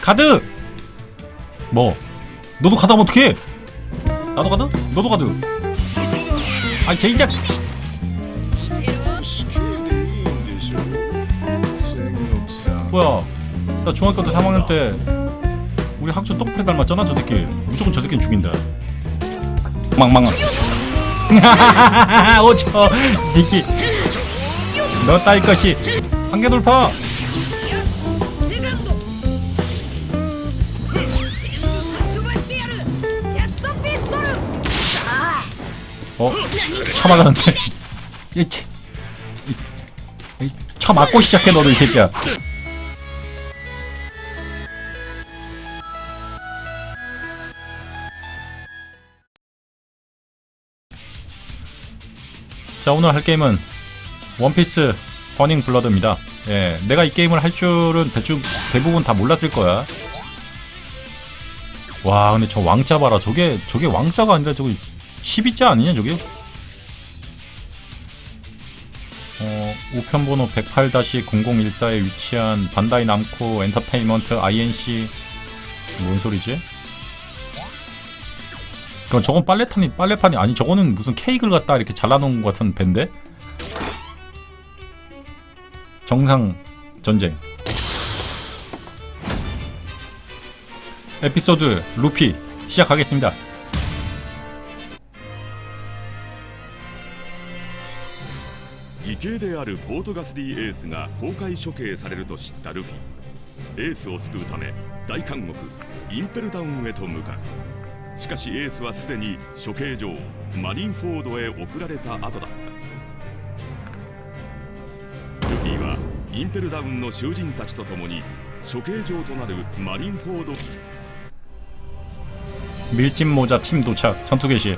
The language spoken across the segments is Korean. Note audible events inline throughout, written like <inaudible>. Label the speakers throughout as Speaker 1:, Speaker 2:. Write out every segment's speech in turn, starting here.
Speaker 1: 가드! 뭐? 너도 가다면 어떡해? 나도 가드? 너도 가드? 아, 제인작! 뭐야? 나 중학교 때 3학년 때 우리 학주 똑프리 닮았잖아 저 새끼 무조건 저 새끼는 죽인다 망망망 <laughs> 오저 새끼 너 딸 것이 한개 돌파 치- 이, 이, 쳐맞고 시작해 너도 이 새끼야. 자 오늘 할 게임은 원피스 버닝 블러드입니다. 예, 내가 이 게임을 할 줄은 대충 대부분 다 몰랐을 거야. 와, 근데 저 왕자 봐라. 저게 저게 왕자가 아니라 저거 12자 아니냐 저게? 우편번호 108-0014에 위치한 반다이 남코 엔터테인먼트 INC 뭔 소리지? 그럼 저건 빨래판이 빨래판이 아니 저거는 무슨 케이크를 갖다 이렇게 잘라놓은 것 같은 밴데? 정상 전쟁 에피소드 루피 시작하겠습니다.
Speaker 2: 兄であるポートガスディエースが公開処刑されると知ったルフィエースを救うため大監獄インペルダウンへと向かうしかしエースはすでに処刑場マリンフォードへ送られた後だったルフィはインペルダウンの囚人たちと共に処刑場となるマリンフォード
Speaker 1: 밀짚 모자 팀 도착 전투 개시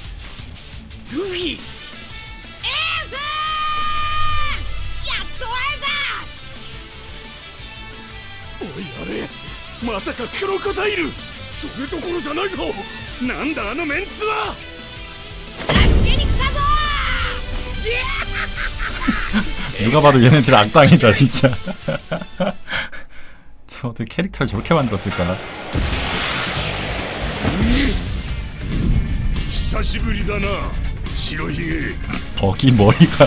Speaker 2: クロコダイルそれどころじゃないぞなんだあのメンツは
Speaker 3: た助けに来たぞ <laughs>
Speaker 1: 누가 봐도 얘네들 악당이다 진짜 <laughs> 저 어떻게 캐릭터를 저렇게 만들었을까
Speaker 2: 久しぶりだな白ひげ
Speaker 1: 버기 머리가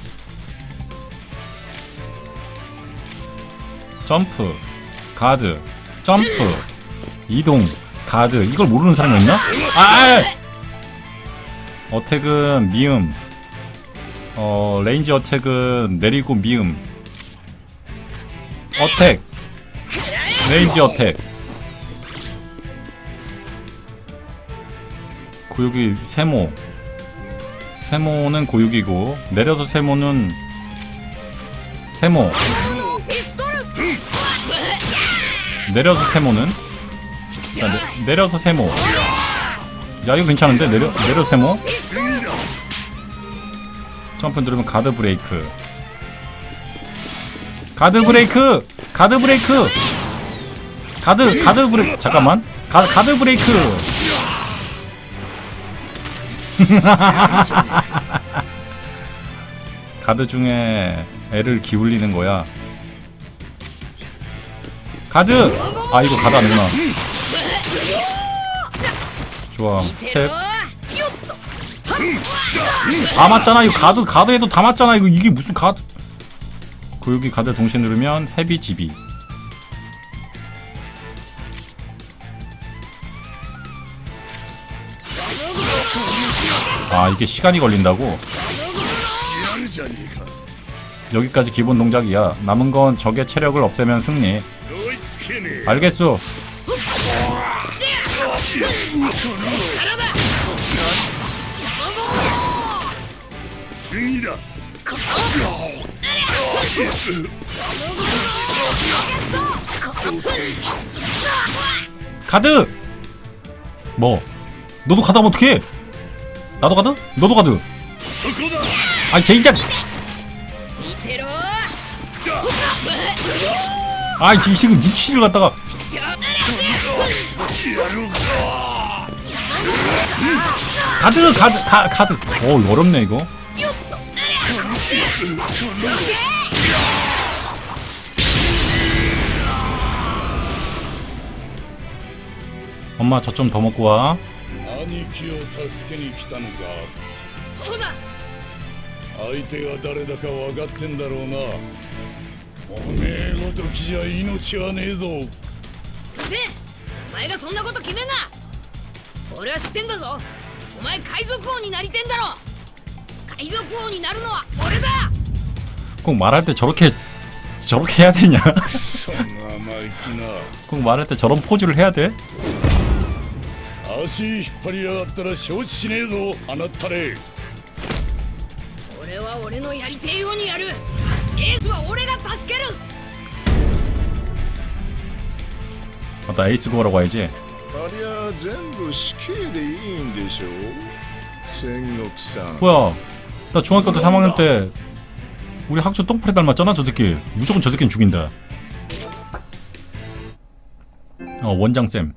Speaker 1: 점프 가드 점프 이동 가드 이걸 모르는 사람이 있나? 아! 아! 어택은 미음 어 레인지 어택은 내리고 미음 어택 레인지 어택 고유기 세모 세모는 고유기고 내려서 세모는 세모 내려서 세모는? 자, 내, 내려서 세모. 야 이거 괜찮은데? 내려 내려 세모? 점프 누르면 가드 브레이크. 가드 브레이크! 가드 브레이크! 가드 가드 브레이크 잠깐만. 가, 가드 브레이크! <laughs> 가드 중에 애를 기울이는 거야 가드! 아 이거 가드 안되나? 좋아. 스텝. 다 맞잖아. 이거 가드 가드 해도 다 맞잖아. 이거 이게 무슨 가드 고유기 가드 동시에 누르면 헤비 지비. 아 이게 시간이 걸린다고? 여기까지 기본 동작이야. 남은건 적의 체력을 없애면 승리. 알겠소.
Speaker 4: 승이다.
Speaker 1: 가드. 뭐? 너도 가드하면 어떡해? 나도 가드? 너도 가드. 아니
Speaker 3: 제 인장.
Speaker 1: 아이 이 지금 미치를 갖다가
Speaker 3: しょ
Speaker 1: 가드 가드 가, 가드 어 어렵네 이거
Speaker 3: よっと
Speaker 1: 엄마 저 좀 더 먹고 와
Speaker 4: 兄貴を助けに来たのか
Speaker 3: そうだ
Speaker 4: 相手が誰だか分かってんだろうな おめえごときじゃ命はねえぞ
Speaker 3: うせお前がそんなこと決めんな俺は知ってんだぞお前海賊王になりてんだろ海賊王になるのは俺だ
Speaker 1: 꼭 말할 때 저렇게 저렇게 해야 되냐
Speaker 4: そんな生意気な
Speaker 1: 꼭 말할 때 저런 포즈를 해야 돼
Speaker 4: 足引っ張りやがったら承知しねえぞあなったれ
Speaker 3: 俺は俺のやりてえようにやる エースは俺が助ける
Speaker 1: 맞다 에이스 구하라고 해야지
Speaker 5: ありゃ全部死刑でいいんでしょ戦国さん
Speaker 1: 뭐야 나 중학교 때 3학년 때 우리 학주 똥파리 닮았잖아 저 새끼 무조건 저 새끼는 죽인다 어 원장쌤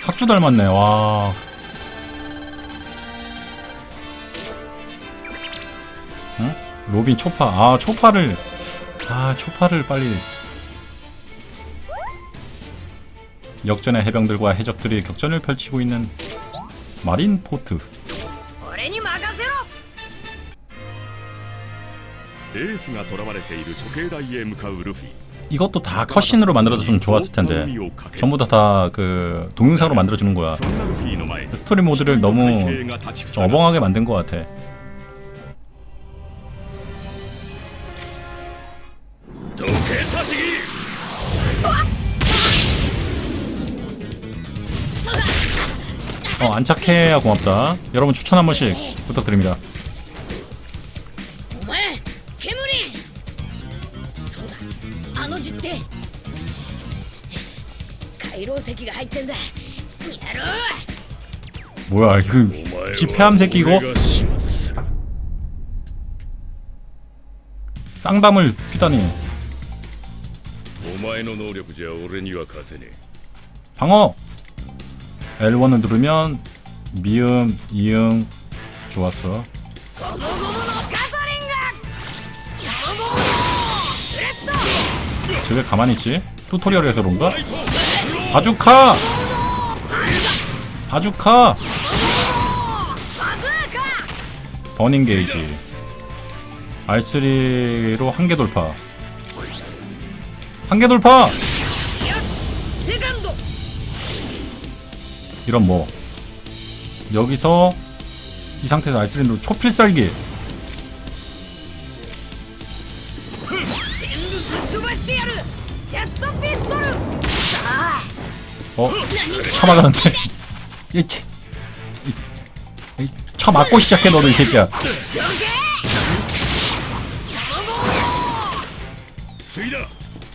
Speaker 1: 학주 닮았네 와 로빈 초파. 아 초파를. 아 초파를 빨리. 역전의 해병들과 해적들이 격전을 펼치고 있는 마린 포트. 이것도 다 컷신으로 만들어서좀 좋았을 텐데. 전부 다 다 그 동영상으로 만들어주는 거야. 스토리 모드를 너무 어벙하게 만든 것 같아. 어, 안 착해야 아, 고맙다. 여러분 추천 한 번씩 부탁드립니다. 뭐야
Speaker 4: 그
Speaker 1: 지폐함
Speaker 4: 새끼고
Speaker 1: 쌍담을 피다니. 방어! L1을 누르면 미음, 이응 좋았어 쟤왜 가만히 있지? 튜토리얼에서 그런가? 바주카! 바주카! 버닝 게이지 R3로 한 개 돌파 한 개 돌파! 이런 뭐. 여기서 이 상태에서 아이슬린드로 초필살기. 어? 쳐맞았는데. <laughs> 이치. 쳐맞고 시작해 너도 이 새끼야.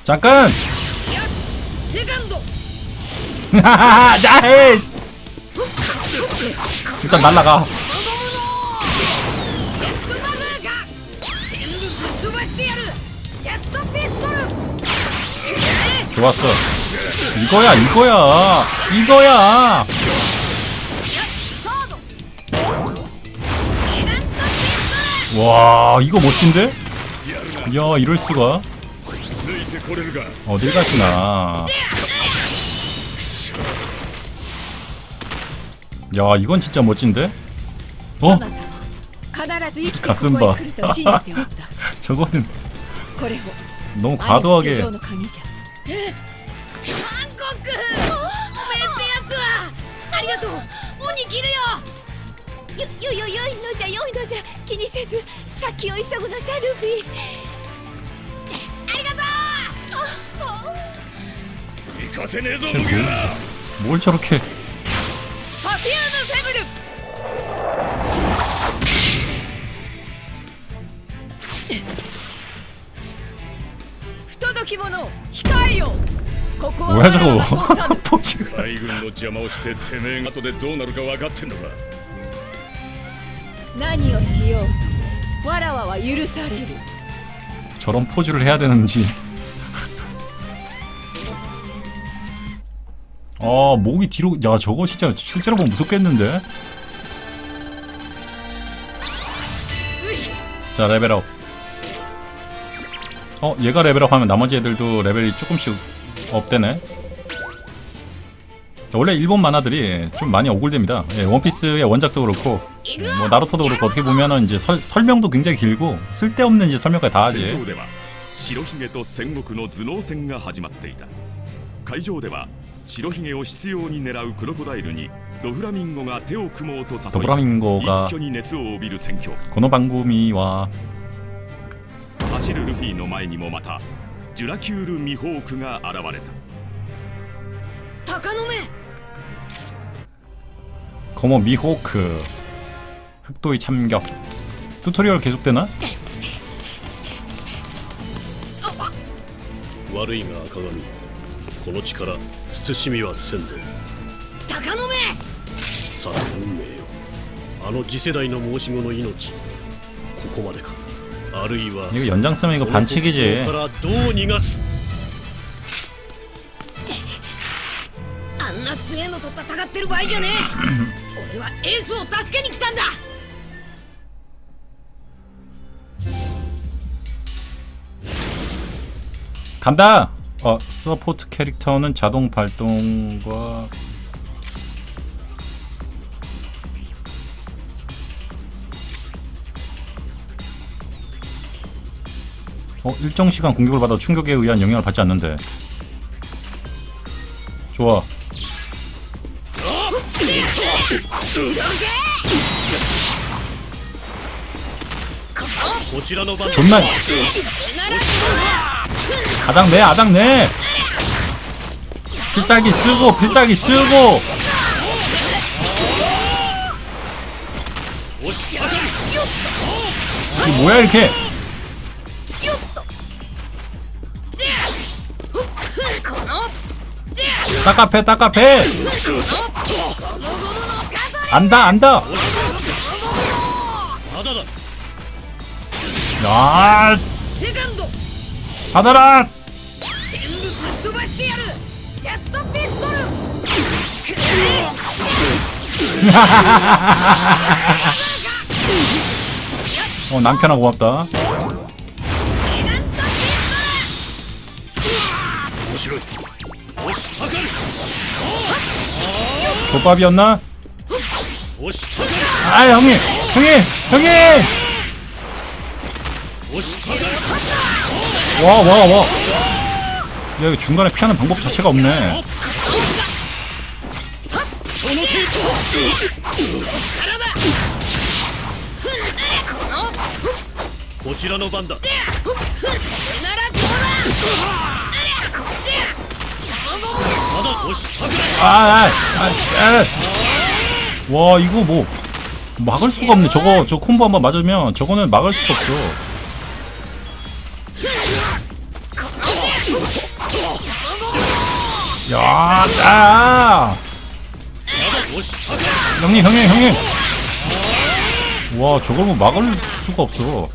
Speaker 1: 잠깐! <laughs> 나 일단 날라가. 좋았어. 이거야 이거야. 이거야. 와 이거 멋진데? 야 이럴수가. 어딜 갔구나. 야 이건 진짜 멋진데? 어?
Speaker 6: 가슴 봐. <laughs>
Speaker 1: 저거는 너무 과도하게. 쟤뭘 저렇게
Speaker 3: パフュームフェブル
Speaker 6: 不届き者控えよここは
Speaker 1: 뭐야
Speaker 6: 我ら
Speaker 1: 저거
Speaker 6: が通さぬ
Speaker 1: 포즈가
Speaker 4: 大軍の邪魔をしててめえが後でどうなるか分かってんのか
Speaker 6: 何をしようわらわは許される
Speaker 1: 저런 포즈를 해야 되는지 아 목이 뒤로 야 저거 진짜 실제로 보면 무섭겠는데 자 레벨업 어 얘가 레벨업 하면 나머지 애들도 레벨이 조금씩 업되네 자, 원래 일본 만화들이 좀 많이 억울됩니다 예, 원피스의 원작도 그렇고 예, 뭐 나루토도 그렇고 어떻게 보면은 이제 설, 설명도 굉장히 길고 쓸데없는 이제 설명까지 다
Speaker 2: 戦
Speaker 1: 하지
Speaker 2: 場では白ひげと戦国の頭脳戦が始まっていた会場では 白ひげを執拗に狙うクロコダイルにドフラミンゴが手を組もうと誘い
Speaker 1: 도브라밍고가
Speaker 2: 一挙に熱を帯びる戦況
Speaker 1: 고노방구미와
Speaker 2: 走るルフィの前にもまたジュラキュール・ミホークが現れた
Speaker 3: 鷹の目
Speaker 1: 거모 미호크 흑도의 참격 튜토리얼 계속되나?
Speaker 7: 悪いが赤髪この力 慎みはせんぞ
Speaker 3: 鷹の目
Speaker 7: さあ運命よあの次世代の申し子の命ここまでかあるいは
Speaker 1: 이거 연장 쓰면 이거
Speaker 7: この国
Speaker 1: 반칙이지
Speaker 7: 境からどう逃がす
Speaker 3: あんな強えのと戦ってる場合じゃねえ俺はエースを助けに来たんだ
Speaker 1: 간다! 어, 서포트 캐릭터는 자동 발동과 어, 일정 시간 공격을 받아 충격에 의한 영향을 받지 않는데. 좋아 존나 아당 내 아당 내. 필살기 쓰고 필살기 쓰고. 이게 뭐야 이렇게? 따카페
Speaker 3: 따카페
Speaker 1: 안다 안다. 야
Speaker 3: セカンド
Speaker 1: 받아라
Speaker 3: 全部ぶっ飛ばしてやるジェットピストルくれ
Speaker 1: 어 남편아 고맙다
Speaker 7: 面白いおしかかる
Speaker 1: 족밥이었나?
Speaker 7: おしかか
Speaker 1: 아 형님 형님 형님
Speaker 7: るおしかかる
Speaker 1: 와, 와, 와. 야, 이거 중간에 피하는 방법 자체가 없네. 아와 아, 아, 아, 이거 뭐 막을 수가 없네. 저거 저 콤보 한번 맞으면 저거는 막을 수가 없어. 야,
Speaker 7: 자.
Speaker 1: 형님, 형님, 형님! 와, 저걸 뭐 막을 수가 없어.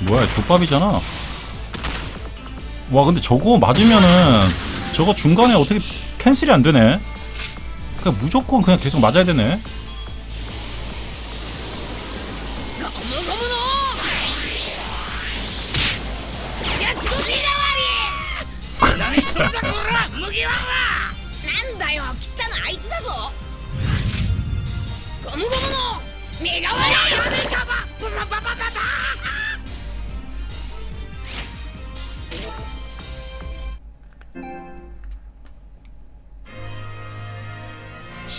Speaker 1: 뭐야, 족밥이잖아. 와, 근데 저거 맞으면은 저거 중간에 어떻게 캔슬이 안 되네. 그냥 무조건 그냥 계속 맞아야 되네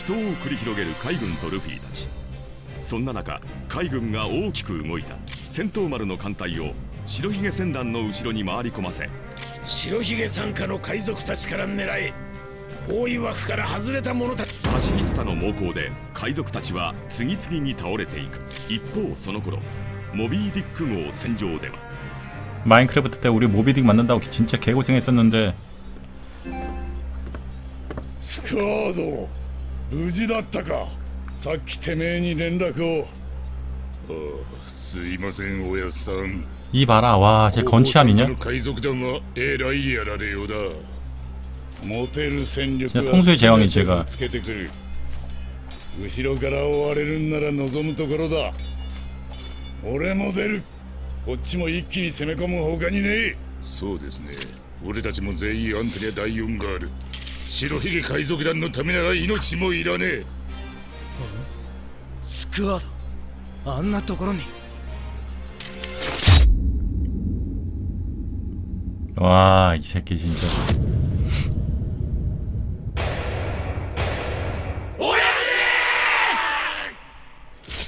Speaker 2: 闘を繰り広げる海軍とルフィたちそんな中海軍が大きく動いた戦闘丸の艦隊を白ひげ船団の後ろに回り込ませ
Speaker 4: 白ひげ傘下の海賊たちから狙え包囲枠から外れた者たち
Speaker 2: パシフィスタの猛攻で海賊たちは次々に倒れていく一方その頃モビー・ディック号戦場では
Speaker 1: 마인크래프트 때 우리 모비딕 만든다고 진짜 개고생했었는데
Speaker 4: スカード 無事だったかさっきてめえに連絡を
Speaker 8: すいませんおやっさん
Speaker 1: 이 봐라 와쟤
Speaker 8: 大
Speaker 1: 건치함이냐?
Speaker 8: 阪の海賊団はえらいやられようだ
Speaker 4: 持てる戦力
Speaker 1: 진짜
Speaker 4: は
Speaker 1: 통수의 제왕이
Speaker 4: 全て
Speaker 1: 제가
Speaker 4: ぶつけてくる後ろから追われるんなら望むところだ俺も出るこっちも一気に攻め込む他にねえ
Speaker 8: そうですね俺たちも全員あんたには第四がある 白ひげ海賊団のためなら命もいらねえ
Speaker 9: スクワードあんなところに
Speaker 1: 와 이 새끼 진짜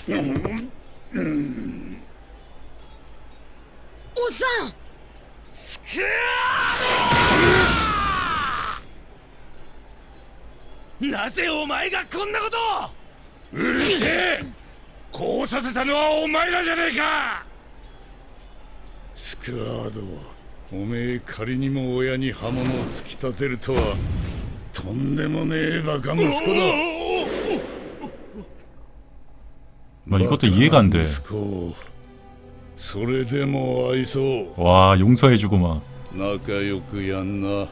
Speaker 3: おっさん
Speaker 9: なぜお前がこんなことを
Speaker 8: うるせえこうさせたのはお前らじゃねえか
Speaker 4: スクワードおめえ仮にも親に刃物を突き立てるとはとんでもねえバカ息子だ
Speaker 1: 나 이것도 이해가 안 돼.
Speaker 4: 息子それでも愛そう
Speaker 1: 와 용서해주고 막
Speaker 4: 仲良くやんな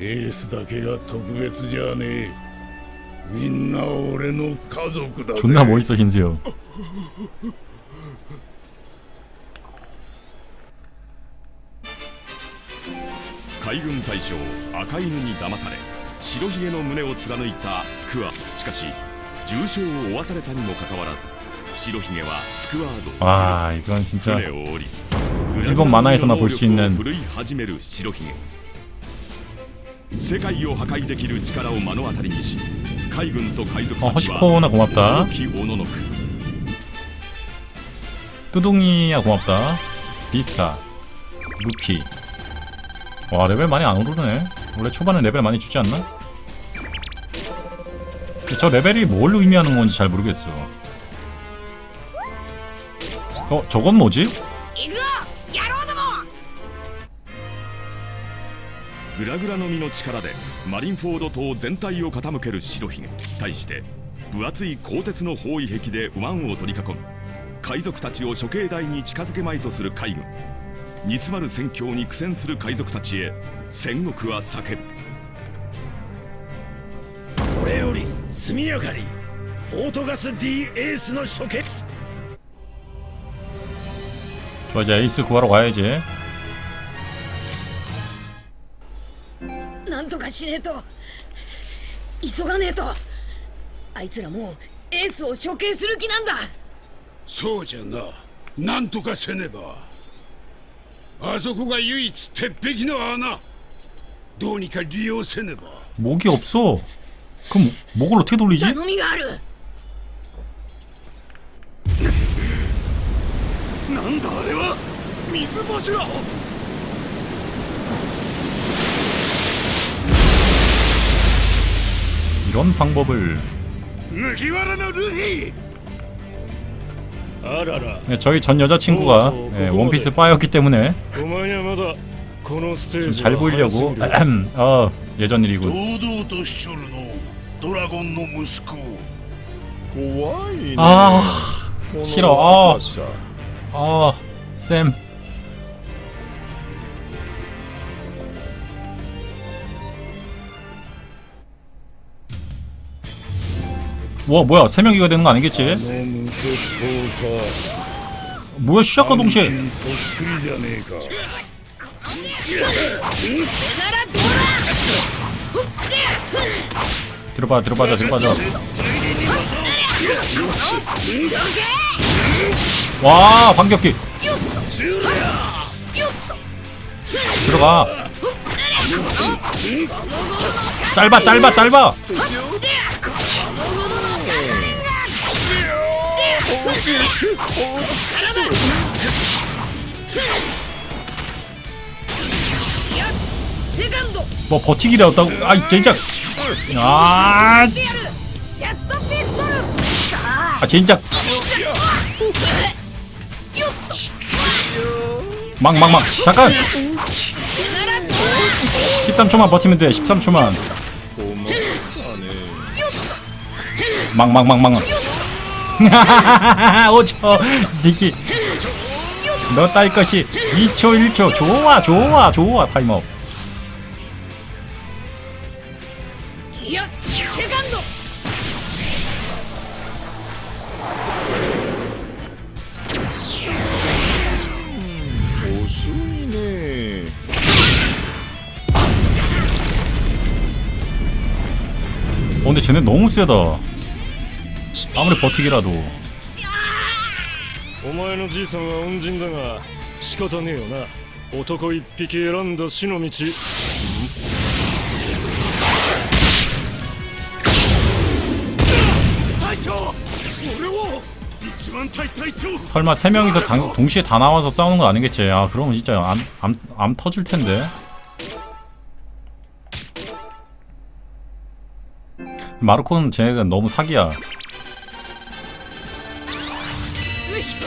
Speaker 4: エースだけが特別じゃねえみんな俺の家族だぜ
Speaker 1: 존나 멋있어 흰수염
Speaker 2: 海軍大将赤犬に騙され白ひげの胸を貫いたスクワしかし重傷を負わされたにもかかわらず白ひげはスクワードを
Speaker 1: 와 이건 진짜
Speaker 2: 船を降り
Speaker 1: 일본 만화에서나 볼수 있는
Speaker 2: 振るい始める白ひげ 世界を破壊できる力を目の当たりにし海軍と海賊
Speaker 1: 어
Speaker 2: たちは
Speaker 1: 허시코나 고맙다
Speaker 2: 大きおののく
Speaker 1: 뚜둥이야 고맙다 비스타 루키 와 레벨 많이 안 오르네 원래 초반에 레벨 많이 주지 않나? 저 레벨이 뭘 의미하는 건지 잘 모르겠어 어 저건 뭐지?
Speaker 2: グラグラの実の力でマリンフォード島全体を傾ける白ひげ対して分厚い鋼鉄の包囲壁で湾を取り囲み海賊たちを処刑台に近づけまいとする海軍煮詰まる戦況に苦戦する海賊たちへ戦国は叫ぶ
Speaker 4: これより速やかにポートガス D エースの処刑
Speaker 1: 좋아 이제 에이스 구하러 가야지
Speaker 3: しねえと急がねえとあいつらもうエースを処刑する気なんだ
Speaker 8: そうじゃななんとかせねばあそこが唯一鉄壁の穴どうにか利用せねば
Speaker 1: 목이 없어 그럼 목을 어떻게 돌리지?
Speaker 3: 頼みがある
Speaker 8: なんだあれは水柱
Speaker 1: 이런 방법을
Speaker 8: 麦わらのルフィ
Speaker 4: あらら
Speaker 1: 네, 저희 전 여자친구가
Speaker 4: 오, 오,
Speaker 1: 예,
Speaker 4: 그거네.
Speaker 1: 원피스 빠였기 때문에
Speaker 4: お前はまだこのステー
Speaker 1: 좀
Speaker 4: ジ
Speaker 1: 잘 보이려고 <clears throat> 어 예전 일이고
Speaker 8: 堂々としちょるのドラゴンの息子
Speaker 5: 怖いね
Speaker 1: 아
Speaker 5: この
Speaker 1: 싫어. 아.
Speaker 5: 若さ
Speaker 1: 아, 쌤. 와 뭐야 세 명이가 되는 거 아니겠지? 뭐야 시작과 동시에. 들어봐 들어봐자 들어봐자. 와 반격기. 들어가. 어? 짧아 짧아 짧아. 뭐 버티기라고. 아이 젠장. 아,
Speaker 3: 제트
Speaker 1: 아
Speaker 3: 젠장.
Speaker 1: 막막막 잠깐. 13초만 버티면 돼 13초만. 막막막막 망망망망. 오초 새끼 너 딸 것이 2초 1초 좋아 좋아 좋아 타이머 근데 쟤네 너무 세다 아무리 버티기라도
Speaker 7: お前のじいさんは恩人だが仕方ねえよな男一匹選んだ死の道
Speaker 8: 大将俺を一番隊隊長
Speaker 1: 설마 세 명이서 당- 동시에 다 나와서 싸우는 건 아니겠지 아 그러면 진짜 암, 암, 암 터질 텐데 마르코는 쟤가 너무 사기야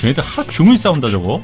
Speaker 1: 쟤네들 하루 종일 싸운다 저거